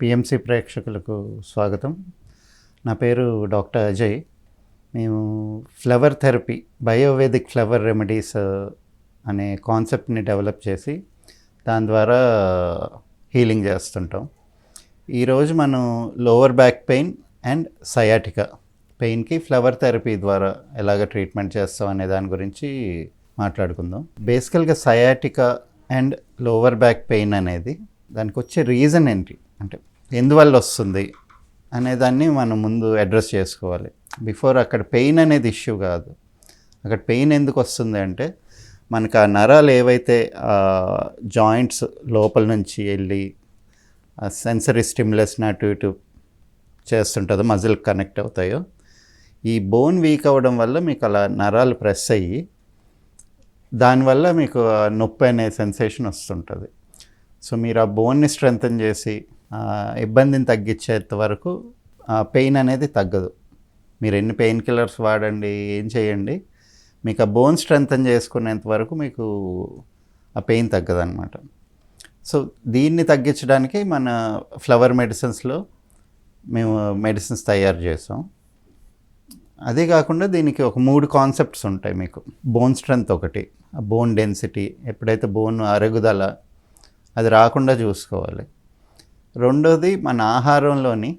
PMC ప్రేక్షకులకు స్వాగతం. నా పేరు డాక్టర్ అజయ్. మేము flower therapy biovedic flower remedies అనే కాన్సెప్ట్ని డెవలప్ చేసి దాని ద్వారా హీలింగ్ చేస్తుంటాం. ఈరోజు మనం lower back pain and sciatica పెయిన్కి flower therapy ద్వారా ఎలాగ ట్రీట్మెంట్ చేస్తాం అనే దాని గురించి మాట్లాడుకుందాం. బేసికల్గా sciatica and lower back pain అనేది దానికి వచ్చే రీజన్ ఏంటి? అంటే ఎందువల్ల వస్తుంది అనే దాన్ని మనం ముందు అడ్రస్ చేసుకోవాలి. బిఫోర్ అక్కడ పెయిన్ అనేది ఇష్యూ కాదు. అక్కడ పెయిన్ ఎందుకు వస్తుంది అంటే మనకు ఆ నరాలు ఏవైతే జాయింట్స్ లోపల నుంచి వెళ్ళి సెన్సరీ స్టిమ్యులస్ని అటు ఇటు చేస్తుంటుందో మజిల్ కనెక్ట్ అవుతాయో ఈ బోన్ వీక్ అవ్వడం వల్ల మీకు అలా నరాలు ప్రెస్ అయ్యి దానివల్ల మీకు నొప్పి అనే సెన్సేషన్ వస్తుంటుంది. సో మీరు ఆ బోన్ని స్ట్రెంగ్తన్ చేసి ఇబ్బందిని తగ్గించేంత వరకు ఆ పెయిన్ అనేది తగ్గదు. మీరు ఎన్ని పెయిన్ కిల్లర్స్ వాడండి ఏం చేయండి మీకు ఆ బోన్ స్ట్రెంగ్తన్ చేసుకునేంత వరకు మీకు ఆ పెయిన్ తగ్గదనమాట సో దీన్ని తగ్గించడానికి మన ఫ్లవర్ మెడిసిన్స్లో మేము మెడిసిన్స్ తయారు చేసాం. అదే కాకుండా దీనికి ఒక మూడు కాన్సెప్ట్స్ ఉంటాయి మీకు. బోన్ స్ట్రెంగ్త్ ఒకటి బోన్ డెన్సిటీ ఎప్పుడైతే బోన్ అరుగుదల అది రాకుండా చూసుకోవాలి. రెండోది మన ఆహారంలోని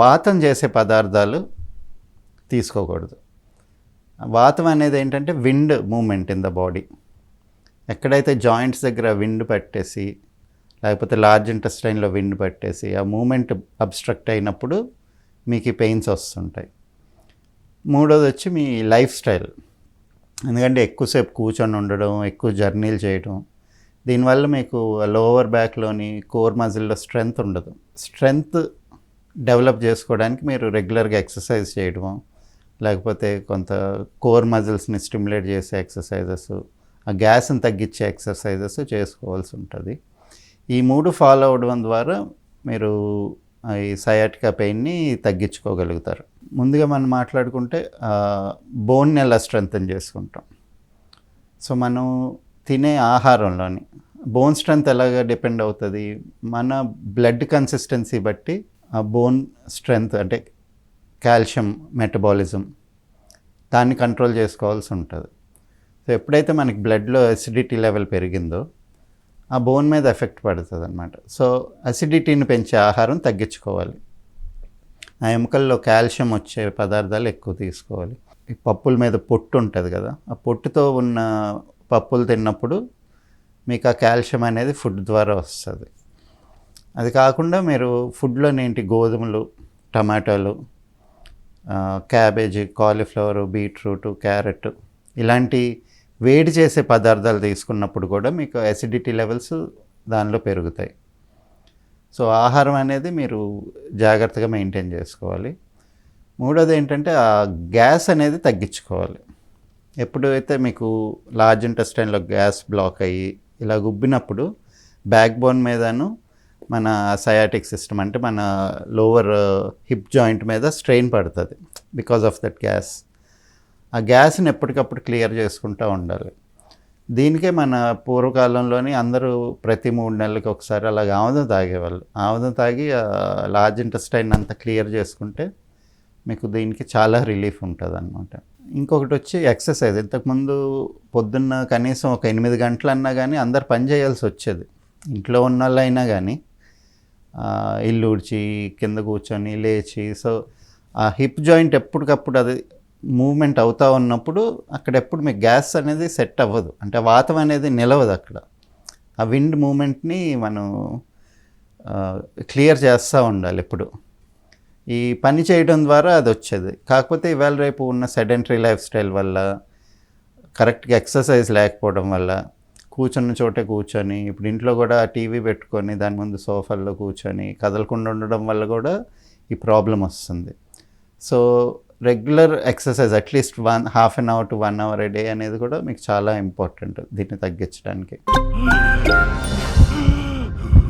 వాతం చేసే పదార్థాలు తీసుకోకూడదు. వాతం అనేది ఏంటంటే wind movement in the body. ఎక్కడైతే జాయింట్స్ దగ్గర విండ్ పట్టేసి లేకపోతే లార్జ్ ఇంటెస్టైన్లో విండ్ పట్టేసి ఆ మూమెంట్ అబ్స్ట్రక్ట్ అయినప్పుడు మీకు ఈ పెయిన్స్ వస్తుంటాయి. మూడోది వచ్చి మీ లైఫ్ స్టైల్. ఎందుకంటే ఎక్కువసేపు కూర్చొని ఉండడం ఎక్కువ జర్నీలు చేయడం దీనివల్ల మీకు లోవర్ బ్యాక్లోని కోర్ మజిల్లో స్ట్రెంగ్త్ ఉండదు. స్ట్రెంగ్త్ డెవలప్ చేసుకోవడానికి మీరు రెగ్యులర్గా ఎక్సర్సైజ్ చేయడము లేకపోతే కొంత కోర్ మజిల్స్ని స్టిమ్యులేట్ చేసే ఎక్సర్సైజెస్ ఆ గ్యాస్ని తగ్గించే ఎక్సర్సైజెస్ చేసుకోవాల్సి ఉంటుంది. ఈ మూడు ఫాలో అవడం ద్వారా మీరు ఈ సయాటికా పెయిన్ని తగ్గించుకోగలుగుతారు. ముందుగా మనం మాట్లాడుకుంటే బోన్ని ఎలా స్ట్రెంగ్తన్ చేసుకుంటాం. సో మనం తినే ఆహారంలోని బోన్ స్ట్రెంత్ ఎలాగ డిపెండ్ అవుతుంది? మన బ్లడ్ కన్సిస్టెన్సీ బట్టి ఆ బోన్ స్ట్రెంగ్త్ అంటే కాల్షియం మెటబాలిజం దాన్ని కంట్రోల్ చేసుకోవాల్సి ఉంటుంది. సో ఎప్పుడైతే మనకి బ్లడ్లో అసిడిటీ లెవెల్ పెరిగిందో ఆ బోన్ మీద ఎఫెక్ట్ పడుతుంది అనమాట సో అసిడిటీని పెంచే ఆహారం తగ్గించుకోవాలి. ఆ ఎముకల్లో కాల్షియం వచ్చే పదార్థాలు ఎక్కువ తీసుకోవాలి. ఈ పప్పుల మీద పొట్టు ఉంటుంది కదా ఆ పొట్టుతో ఉన్న పప్పులు తిన్నప్పుడు మీకు ఆ కాల్షియం అనేది ఫుడ్ ద్వారా వస్తుంది. అది కాకుండా మీరు ఫుడ్లోనేంటి గోధుమలు టమాటాలు క్యాబేజీ కాలీఫ్లవర్ బీట్రూట్ క్యారెట్ ఇలాంటి వేడి చేసే పదార్థాలు తీసుకున్నప్పుడు కూడా మీకు అసిడిటీ లెవెల్స్ దానిలో పెరుగుతాయి. సో ఆహారం అనేది మీరు జాగ్రత్తగా మెయింటైన్ చేసుకోవాలి. మూడోది ఏంటంటే ఆ గ్యాస్ అనేది తగ్గించుకోవాలి. ఎప్పుడైతే మీకు లార్జ్ ఇంటెస్టైన్లో గ్యాస్ బ్లాక్ అయ్యి ఇలా గుబ్బినప్పుడు బ్యాక్ బోన్ మీదను మన సయాటిక్ సిస్టమ్ అంటే మన లోవర్ uh, హిప్ జాయింట్ మీద స్ట్రెయిన్ పడుతుంది బికాస్ ఆఫ్ దట్ గ్యాస్. ఆ గ్యాస్ని ఎప్పటికప్పుడు క్లియర్ చేసుకుంటూ ఉండాలి. దీనికే మన పూర్వకాలంలోని అందరూ ప్రతి మూడు నెలలకి ఒకసారి అలాగ ఆముదం తాగేవాళ్ళు. ఆముదం తాగి లార్జ్ ఇంటెస్టైన్ అంతా క్లియర్ చేసుకుంటే మీకు దీనికి చాలా రిలీఫ్ ఉంటుంది అన్నమాట ఇంకొకటి వచ్చి ఎక్సర్సైజ్. ఇంతకుముందు పొద్దున్న కనీసం ఒక ఎనిమిది గంటలన్నా కానీ అందరు పని చేయాల్సి వచ్చేది. ఇంట్లో ఉన్న వాళ్ళైనా కానీ ఇల్లు ఊడ్చి కింద కూర్చొని లేచి సో ఆ హిప్ జాయింట్ ఎప్పటికప్పుడు అది మూమెంట్ అవుతూ ఉన్నప్పుడు అక్కడ ఎప్పుడు మీకు గ్యాస్ అనేది సెట్ అవ్వదు. అంటే వాతం అనేది నిలవదు అక్కడ. ఆ విండ్ మూమెంట్ని మనం క్లియర్ చేస్తూ ఉండాలి ఎప్పుడు. ఈ పని చేయడం ద్వారా అది వచ్చేది. కాకపోతే ఇవాళ రేపు ఉన్న సెడెంటరీ లైఫ్ స్టైల్ వల్ల కరెక్ట్గా ఎక్సర్సైజ్ లేకపోవడం వల్ల కూర్చున్న చోటే కూర్చొని ఇప్పుడు ఇంట్లో కూడా టీవీ పెట్టుకొని దాని ముందు సోఫాల్లో కూర్చొని కదలకుండా ఉండడం వల్ల కూడా ఈ ప్రాబ్లం వస్తుంది. So regular exercise at least one half an hour to one hour a day అనేది కూడా మీకు చాలా ఇంపార్టెంట్ దీన్ని తగ్గించడానికి.